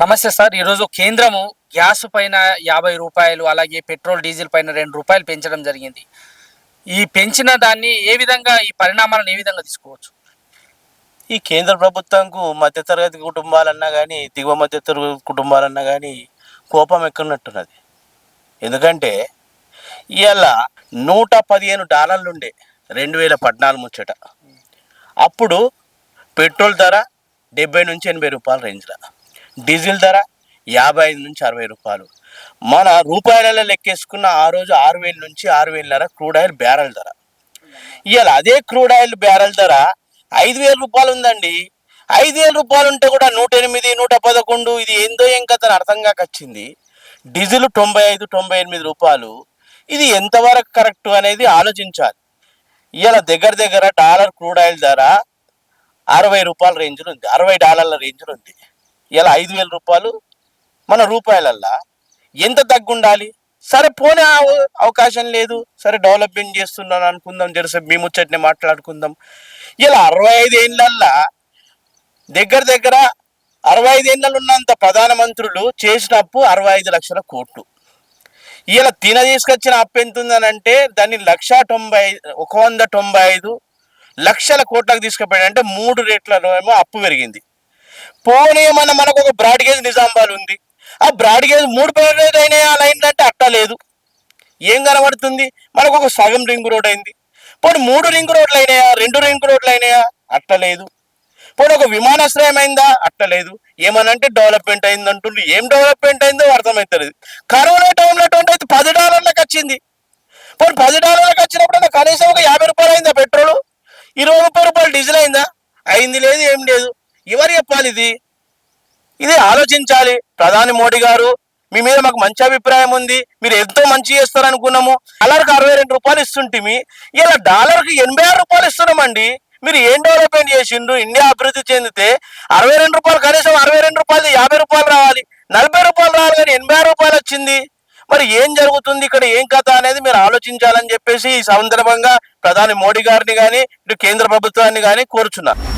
నమస్తే సార్. ఈరోజు కేంద్రము గ్యాస్ పైన యాభై రూపాయలు అలాగే పెట్రోల్ డీజిల్ పైన రెండు రూపాయలు పెంచడం జరిగింది. ఈ పెంచిన దాన్ని ఏ విధంగా ఈ పరిణామాలను ఏ విధంగా తీసుకోవచ్చు? ఈ కేంద్ర ప్రభుత్వంకు మధ్యతరగతి కుటుంబాలన్నా కానీ దిగువ మధ్యతరగతి కుటుంబాలన్నా కానీ కోపం ఎక్కున్నట్టున్నది ఎందుకంటే ఇవాళ నూట పదిహేను డాలర్లు ఉండే రెండు వేల పద్నాలుగు ముచ్చట. అప్పుడు పెట్రోల్ ధర డెబ్బై నుంచి ఎనభై రూపాయల రేంజ్లో. డీజిల్ ధర యాభై ఐదు నుంచి అరవై రూపాయలు. మన రూపాయలలో లెక్కేసుకున్న ఆ రోజు ఆరు వేల నుంచి ఆరు వేలన్నర క్రూడ్ ఆయిల్ బ్యారల్ ధర. ఇవాళ అదే క్రూడ్ ఆయిల్ బ్యారల్ ధర ఐదు వేల రూపాయలు ఉందండి. ఐదు వేల రూపాయలు ఉంటే కూడా నూట ఎనిమిది నూట పదకొండు ఇది ఏందో ఏం కథ అర్థం కాకొచ్చింది డీజిల్ తొంభై ఐదు తొంభై ఎనిమిది రూపాయలు. ఇది ఎంతవరకు కరెక్ట్ అనేది ఆలోచించాలి. ఇవాళ దగ్గర దగ్గర డాలర్ క్రూడ్ ఆయిల్ ధర అరవై రూపాయల రేంజ్లో ఉంది. అరవై డాలర్ల రేంజ్లో ఉంది. ఇలా ఐదు వేల రూపాయలు మన రూపాయలల్లా. ఎంత తగ్గుండాలి? సరే పోనే అవ- అవకాశం లేదు. సరే డెవలప్మెంట్ చేస్తున్నాను అనుకుందాం జరసే మీ ముచ్చట్ని మాట్లాడుకుందాం. ఇలా అరవై ఐదు ఏళ్ళల్లా దగ్గర దగ్గర అరవై ఐదు ఏళ్ళలో ఉన్నంత ప్రధానమంత్రులు చేసిన అప్పు అరవై ఐదు లక్షల కోట్లు. ఇలా తిన తీసుకొచ్చిన అప్పు ఎంత ఉందనంటే దాన్ని లక్ష తొంభై ఒక వంద తొంభై ఐదు లక్షల కోట్లకు తీసుకుపోయాడు. అంటే మూడు రేట్లలో ఏమో అప్పు పెరిగింది. పోనీ మన మనకు ఒక బ్రాడ్ గేజ్ నిజామాబాద్ ఉంది. ఆ బ్రాడ్ గేజ్ మూడు బ్రాడ్గేజ్ అయినాయి? ఆ లైన్ అంటే అట్టా లేదు. ఏం కనబడుతుంది? మనకు ఒక సగం రింగ్ రోడ్ అయింది. పోనీ మూడు రింగ్ రోడ్లు అయినాయా? రెండు రింగ్ రోడ్లు అయినాయా? అట్ట లేదు. పోనీ ఒక విమానాశ్రయం అయిందా? అట్ట లేదు. ఏమనంటే డెవలప్మెంట్ అయింది అంటుండ్రు. ఏం డెవలప్మెంట్ అయిందో అర్థమవుతుంది కరోనా టైంలో అయితే పది డాలర్లకు వచ్చింది. పోనీ పది డాలర్లకు వచ్చినప్పుడు కనీసం ఒక యాభై రూపాయలు అయిందా పెట్రోల్? ఇరవై ముప్పై రూపాయలు డీజిల్ అయిందా? అయింది లేదు ఏం లేదు. ఎవరు చెప్పాలి ఇది? ఇది ఆలోచించాలి. ప్రధాని మోడీ గారు మీ మీద మాకు మంచి అభిప్రాయం ఉంది మీరు ఎంతో మంచి చేస్తారు అనుకున్నాము డాలర్కి అరవై రెండు రూపాయలు ఇస్తుంటిమి ఇలా డాలర్కి ఎనభై ఆరు రూపాయలు ఇస్తున్నామండి. మీరు ఏం డెవలప్మెంట్ చేసిండ్రు? ఇండియా అభివృద్ధి చెందితే అరవై రెండు రూపాయలు కనీసం అరవై రెండు రూపాయలు యాభై రూపాయలు రావాలి. నలభై రూపాయలు రావాలి కానీ ఎనభై ఆరు రూపాయలు వచ్చింది. మరి ఏం జరుగుతుంది? ఇక్కడ ఏం కథ అనేది మీరు ఆలోచించాలని చెప్పేసి ఈ సందర్భంగా ప్రధాని మోడీ గారిని కానీ ఇటు కేంద్ర ప్రభుత్వాన్ని కానీ కోరుచున్నాను